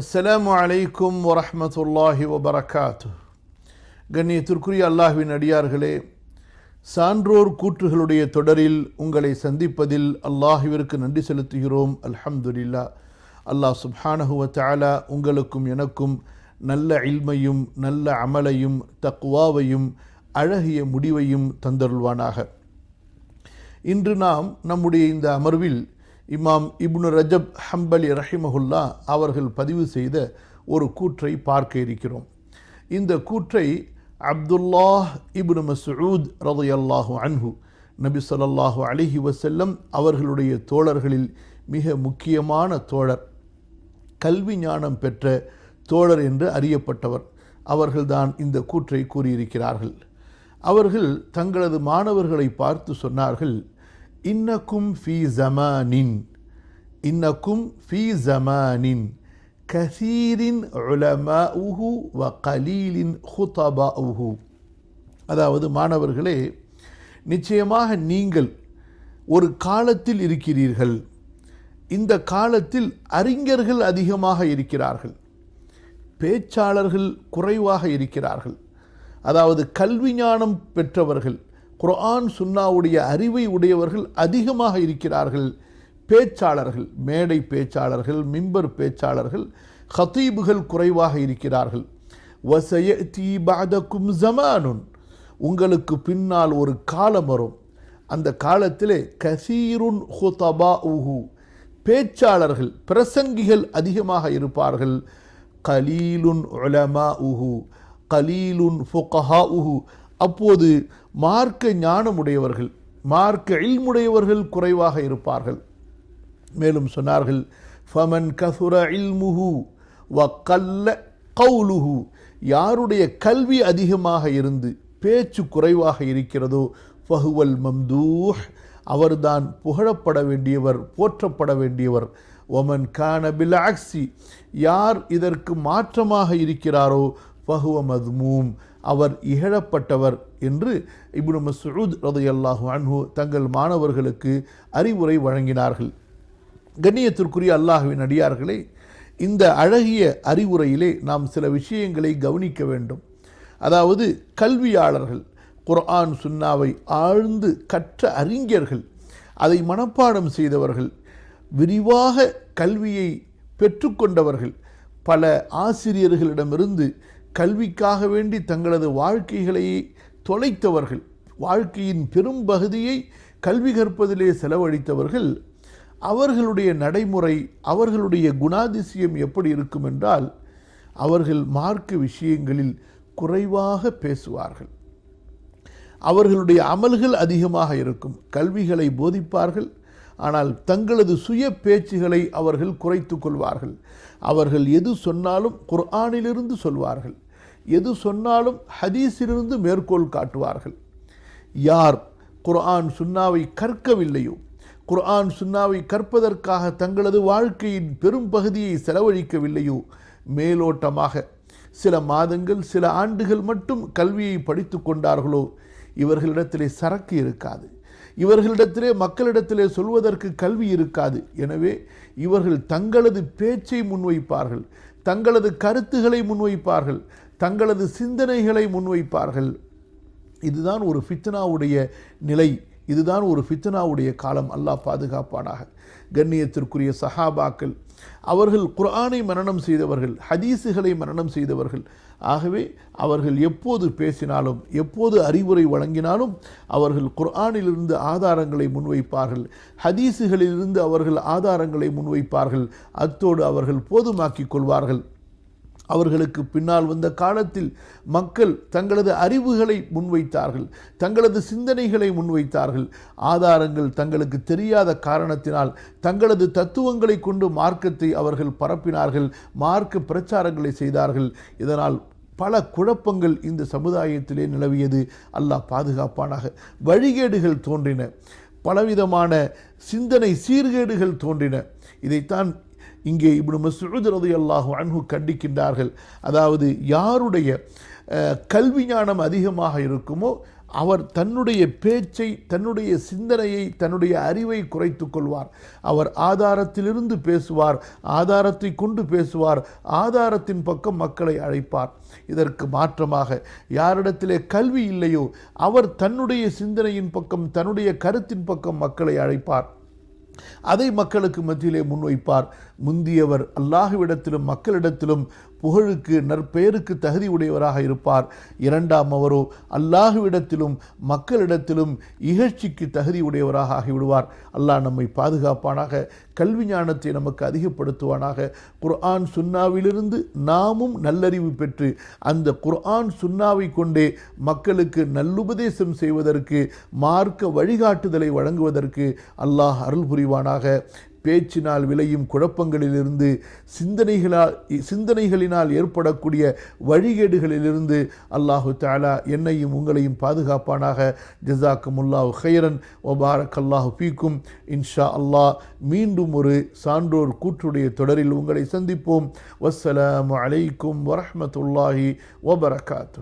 அஸ்ஸலாமு அலைக்கும் வரஹ்மத்துல்லாஹி வபரகாத்து கண்ணியத்திற்குரிய அல்லாஹுவின் அடியார்களே சான்றோர் கூற்றுகளுடைய தொடரில் உங்களை சந்திப்பதில் அல்லாஹுவிற்கு நன்றி செலுத்துகிறோம். அல்ஹம்துலில்லா. அல்லாஹ் சுப்ஹானஹு தாலா உங்களுக்கும் எனக்கும் நல்ல இல்மையும் நல்ல அமலையும் தக்வாவையும் அழகிய முடிவையும் தந்தருள்வானாக. இன்று நாம் நம்முடைய இந்த அமர்வில் இமாம் இப்னு ரஜப் ஹம்பலி ரஹிமஹுல்லா அவர்கள் பதிவு செய்த ஒரு கூற்றை பார்க்க இருக்கிறோம். இந்த கூற்றை அப்துல்லாஹ் இப்னு மசூத் ரதையல்லாஹு அன்ஹு நபி ஸல்லல்லாஹு அலிஹி வசல்லம் அவர்களுடைய தோழர்களில் மிக முக்கியமான தோழர் கல்வி ஞானம் பெற்ற தோழர் என்று அறியப்பட்டவர். அவர்கள்தான் இந்த கூற்றை கூறியிருக்கிறார்கள். அவர்கள் தங்களது மாணவர்களை பார்த்து சொன்னார்கள் இன்னக்கும் ஃபி ஜமானின் இன்னக்கும் ஃபி ஜமானின் கசீரின் உலமாஉஹு வ கலீலின் ஹுதபாஉஹு அதாவது மாணவர்களே நிச்சயமாக நீங்கள் ஒரு காலத்தில் இருக்கிறீர்கள். இந்த காலத்தில் அறிஞர்கள் அதிகமாக இருக்கிறார்கள். பேச்சாளர்கள் குறைவாக இருக்கிறார்கள். அதாவது கல்வி ஞானம் பெற்றவர்கள் குர்ஆன் சுன்னாவுடைய அறிவை உடையவர்கள் அதிகமாக இருக்கிறார்கள். பேச்சாளர்கள் மேடை பேச்சாளர்கள் மிம்பர் பேச்சாளர்கள் ஹத்தீபுகள் குறைவாக இருக்கிறார்கள். வசயதி பாதக்கும் ஜமானுன். உங்களுக்கு பின்னால் ஒரு காலம் வரும். அந்த காலத்திலே கசீருன் ஹுதபா உஹு பேச்சாளர்கள் பிரசங்கிகள் அதிகமாக இருப்பார்கள். கலீலுன் உலமா உஹு கலீலுன் ஃபுகஹா உஹு அப்போது மார்க்க ஞானமுடையவர்கள் மார்க்க இல்முடையவர்கள் குறைவாக இருப்பார்கள். மேலும் சொன்னார்கள் ஃபமன் கசுர இல்முஹு வ கல்ல கவுலுஹு. யாருடைய கல்வி அதிகமாக இருந்து பேச்சு குறைவாக இருக்கிறதோ ஃபஹுவல் மம்தூஹ் அவர்தான் புகழப்பட வேண்டியவர் போற்றப்பட வேண்டியவர். ஒமன் கான பிலாக்சி யார் இதற்கு மாற்றமாக இருக்கிறாரோ ஃபஹுவ மதுமூம். அவர் இகழப்பட்டவர் என்று இப்னு மசூத் ரதையல்லாஹு அன்ஹு தங்கள் மாணவர்களுக்கு அறிவுரை வழங்கினார்கள். கண்ணியத்திற்குரிய அல்லாஹுவின் அடியார்களே இந்த அழகிய அறிவுரையிலே நாம் சில விஷயங்களை கவனிக்க வேண்டும். அதாவது கல்வியாளர்கள் குர்ஆன் சுன்னாவை ஆழ்ந்து கற்ற அறிஞர்கள் அதை மனப்பாடம் செய்தவர்கள் விரிவாக கல்வியை பெற்றுக்கொண்டவர்கள் பல ஆசிரியர்களிடமிருந்து கல்விக்காக வேண்டி தங்களது வாழ்க்கைகளை தொலைத்தவர்கள் வாழ்க்கையின் பெரும் பகுதியை கல்வி கற்பதிலே செலவழித்தவர்கள் அவர்களுடைய நடைமுறை அவர்களுடைய குணாதிசயம் எப்படி இருக்கும் என்றால் அவர்கள் மார்க்க விஷயங்களில் குறைவாக பேசுவார்கள். அவர்களுடைய அமல்கள் அதிகமாக இருக்கும். கல்விகளை போதிப்பார்கள். ஆனால் தங்களது சுய பேச்சுகளை அவர்கள் குறைத்து கொள்வார்கள். அவர்கள் எது சொன்னாலும் குர்ஆனிலிருந்து சொல்வார்கள். எது சொன்னாலும் ஹதீஸிலிருந்து மேற்கோள் காட்டுவார்கள். யார் குர்ஆன் சுன்னாவை கற்கவில்லையோ குர்ஆன் சுன்னாவை கற்பதற்காக தங்களது வாழ்க்கையின் பெரும் பகுதியை செலவழிக்கவில்லையோ மேலோட்டமாக சில மாதங்கள் சில ஆண்டுகள் மட்டும் கல்வியை படித்து கொண்டார்களோ இவர்களிடத்திலே சரக்கு இருக்காது. இவர்களிடத்திலே மக்களிடத்திலே சொல்வதற்கு கல்வி இருக்காது. எனவே இவர்கள் தங்களது பேச்சை முன்வைப்பார்கள் தங்களது கருத்துக்களை முன்வைப்பார்கள் தங்களது சிந்தனைகளை முன்வைப்பார்கள். இதுதான் ஒரு ஃபித்னாவுடைய நிலை. இதுதான் ஒரு ஃபித்னாவுடைய காலம். அல்லாஹ் பாதுகாப்பானாக. கண்ணியத்திற்குரிய சஹாபாக்கள் அவர்கள் குர்ஆனை மரணம் செய்தவர்கள் ஹதீஸுகளை மரணம் செய்தவர்கள். ஆகவே அவர்கள் எப்போது பேசினாலும் எப்போது அறிவுரை வழங்கினாலும் அவர்கள் குர்ஆனிலிருந்து ஆதாரங்களை முன்வைப்பார்கள். ஹதீஸுகளிலிருந்து அவர்கள் ஆதாரங்களை முன்வைப்பார்கள். அத்தோடு அவர்கள் போதுமாக்கிக் கொள்வார்கள். அவர்களுக்கு பின்னால் வந்த காலத்தில் மக்கள் தங்களது அறிவுகளை முன்வைத்தார்கள் தங்களது சிந்தனைகளை முன்வைத்தார்கள். ஆதாரங்கள் தங்களுக்கு தெரியாத காரணத்தினால் தங்களது தத்துவங்களை கொண்டு மார்க்கத்தை அவர்கள் பரப்பினார்கள் மார்க்க பிரச்சாரங்களை செய்தார்கள். இதனால் பல குழப்பங்கள் இந்த சமுதாயத்திலே நிலவியது. அல்லாஹ் பாதுகாப்பானாக. வழிகேடுகள் தோன்றின. பலவிதமான சிந்தனை சீர்கேடுகள் தோன்றின. இதைத்தான் இங்கே இப்னு மசூத் ரதி அல்லாஹு அன்ஹு கண்டிக்கின்றார்கள். அதாவது யாருடைய கல்வி ஞானம் அதிகமாக இருக்குமோ அவர் தன்னுடைய பேச்சை தன்னுடைய சிந்தனையை தன்னுடைய அறிவை குறைத்து கொள்வார். அவர் ஆதாரத்திலிருந்து பேசுவார் ஆதாரத்தை கொண்டு பேசுவார் ஆதாரத்தின் பக்கம் மக்களை அழைப்பார். இதற்கு மாற்றமாக யாரிடத்திலே கல்வி இல்லையோ அவர் தன்னுடைய சிந்தனையின் பக்கம் தன்னுடைய கருத்தின் பக்கம் மக்களை அழைப்பார். அதை மக்களுக்கு மத்தியிலே முன்வைப்பார். முந்தியவர் அல்லாஹுவிடத்திலும் மக்களிடத்திலும் புகழுக்கு நற்பெயருக்கு தகுதி உடையவராக இருப்பார். இரண்டாம் அவரோ அல்லாஹுவிடத்திலும் மக்களிடத்திலும் இகழ்ச்சிக்கு தகுதி உடையவராக ஆகிவிடுவார். அல்லாஹ் நம்மை பாதுகாப்பானாக கல்வி ஞானத்தை நமக்கு அதிகப்படுத்துவானாக. குர்ஆன் சுன்னாவிலிருந்து நாமும் நல்லறிவு பெற்று அந்த குர்ஆன் சுன்னாவை கொண்டே மக்களுக்கு நல்லுபதேசம் செய்வதற்கு மார்க்க வழிகாட்டுதலை வழங்குவதற்கு அல்லாஹ் அருள் புரிவானாக பேச்சினால் விளையும் குழப்பங்களிலிருந்து சிந்தனைகளால் சிந்தனைகளினால் ஏற்படக்கூடிய வழிகேடுகளிலிருந்து அல்லாஹு தாலா என்னையும் உங்களையும் பாதுகாப்பானாக. ஜசாக்கும் ஹைரன் ஒபாரக் அல்லாஹு பீக்கும் இன்ஷா அல்லாஹ் மீண்டும் ஒரு சான்றோர் கூற்றுடைய தொடரில் உங்களை சந்திப்போம். வசலாம் அலைக்கும் வரஹ்மத்துல்லாஹி ஒபரகாத்து